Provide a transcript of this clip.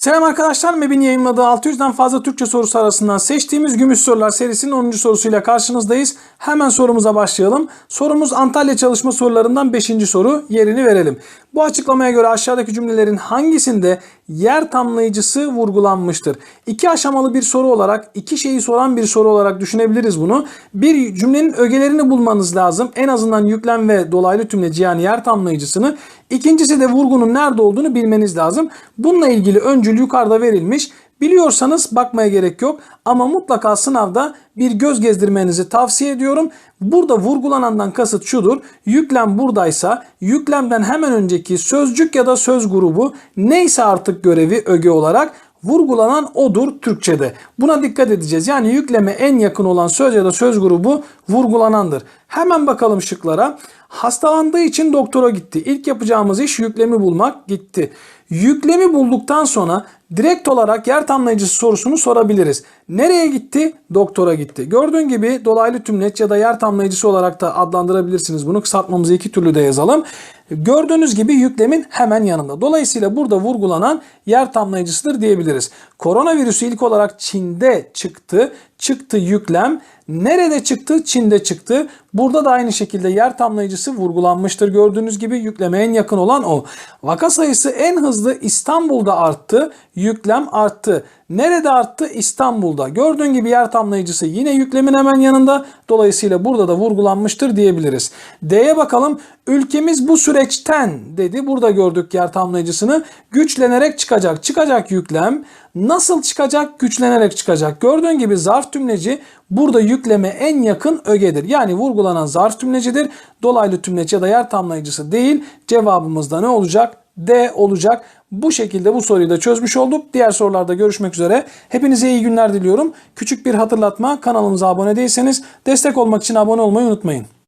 Selam arkadaşlar. MEB'in yayınladığı 600'den fazla Türkçe sorusu arasından seçtiğimiz Gümüş Sorular serisinin 10. sorusuyla karşınızdayız. Hemen sorumuza başlayalım. Sorumuz Antalya çalışma sorularından 5. soru. Yerini verelim. Bu açıklamaya göre aşağıdaki cümlelerin hangisinde yer tamlayıcısı vurgulanmıştır? İki aşamalı bir soru olarak, iki şeyi soran bir soru olarak düşünebiliriz bunu. Bir cümlenin ögelerini bulmanız lazım. En azından yüklem ve dolaylı tümleci yani yer tamlayıcısını. İkincisi de vurgunun nerede olduğunu bilmeniz lazım. Bununla ilgili öncül yukarıda verilmiş. Biliyorsanız bakmaya gerek yok ama mutlaka sınavda bir göz gezdirmenizi tavsiye ediyorum. Burada vurgulanandan kasıt şudur. Yüklem buradaysa yüklemden hemen önceki sözcük ya da söz grubu neyse artık görevi öge olarak vurgulanan odur Türkçe'de. Buna dikkat edeceğiz. Yani yükleme en yakın olan söz ya da söz grubu vurgulanandır. Hemen bakalım şıklara. Hastalandığı için doktora gitti. İlk yapacağımız iş yüklemi bulmak gitti. Yüklemi bulduktan sonra direkt olarak yer tamlayıcısı sorusunu sorabiliriz. Nereye gitti? Doktora gitti. Gördüğün gibi dolaylı tümleç ya da yer tamlayıcısı olarak da adlandırabilirsiniz bunu. Kısaltmamızı iki türlü de yazalım. Gördüğünüz gibi yüklemin hemen yanında. Dolayısıyla burada vurgulanan yer tamlayıcısıdır diyebiliriz. Koronavirüsü ilk olarak Çin'de çıktı. Çıktı yüklem. Nerede çıktı? Çin'de çıktı. Burada da aynı şekilde yer tamlayıcısı vurgulanmıştır. Gördüğünüz gibi yükleme en yakın olan o. Vaka sayısı en hızlı İstanbul'da arttı. Yüklem arttı. Nerede arttı? İstanbul'da. Gördüğün gibi yer tamlayıcısı yine yüklemin hemen yanında. Dolayısıyla burada da vurgulanmıştır diyebiliriz. D'ye bakalım. Ülkemiz bu süreçten dedi. Burada gördük yer tamlayıcısını. Güçlenerek çıkacak. Çıkacak yüklem. Nasıl çıkacak? Güçlenerek çıkacak. Gördüğün gibi zarf tümleci burada yükleme en yakın ögedir. Yani vurgulanan zarf tümlecidir. Dolaylı tümleç ya da yer tamlayıcısı değil. Cevabımız da ne olacak? D olacak. Bu şekilde bu soruyu da çözmüş olduk. Diğer sorularda görüşmek üzere. Hepinize iyi günler diliyorum. Küçük bir hatırlatma kanalımıza abone değilseniz destek olmak için abone olmayı unutmayın.